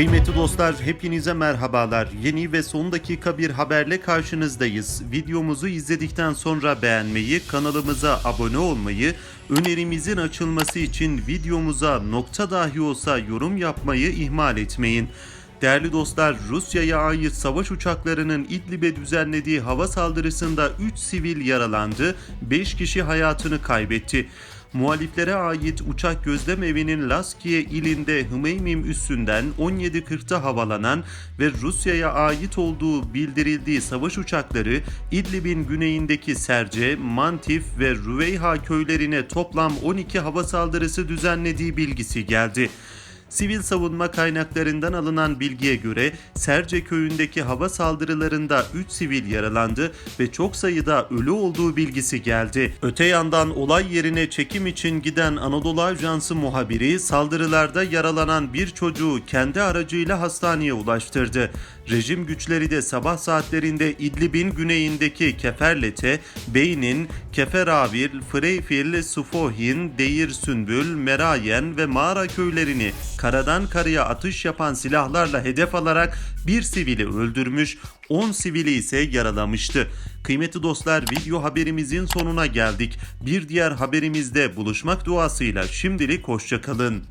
Kıymetli dostlar hepinize merhabalar. Yeni ve son dakika bir haberle karşınızdayız. Videomuzu izledikten sonra beğenmeyi, kanalımıza abone olmayı, önerimizin açılması için videomuza nokta dahi olsa yorum yapmayı ihmal etmeyin. Değerli dostlar, Rusya'ya ait savaş uçaklarının İdlib'e düzenlediği hava saldırısında 3 sivil yaralandı, 5 kişi hayatını kaybetti. Muhaliflere ait uçak gözlem evinin Laskiye ilinde Hmeymim üssünden 17.40'ta havalanan ve Rusya'ya ait olduğu bildirildiği savaş uçakları İdlib'in güneyindeki Serce, Mantif ve Rüveyha köylerine toplam 12 hava saldırısı düzenlediği bilgisi geldi. Sivil savunma kaynaklarından alınan bilgiye göre Serce köyündeki hava saldırılarında 3 sivil yaralandı ve çok sayıda ölü olduğu bilgisi geldi. Öte yandan olay yerine çekim için giden Anadolu Ajansı muhabiri saldırılarda yaralanan bir çocuğu kendi aracıyla hastaneye ulaştırdı. Rejim güçleri de sabah saatlerinde İdlib'in güneyindeki Keferlete, Beyn'in, Keferavil, Freyfil, Sufohin, Deir Sünbül, Merayen ve Mağara köylerini karadan karaya atış yapan silahlarla hedef alarak bir sivili öldürmüş, 10 sivili ise yaralamıştı. Kıymetli dostlar video haberimizin sonuna geldik. Bir diğer haberimizde buluşmak duasıyla şimdilik hoşçakalın.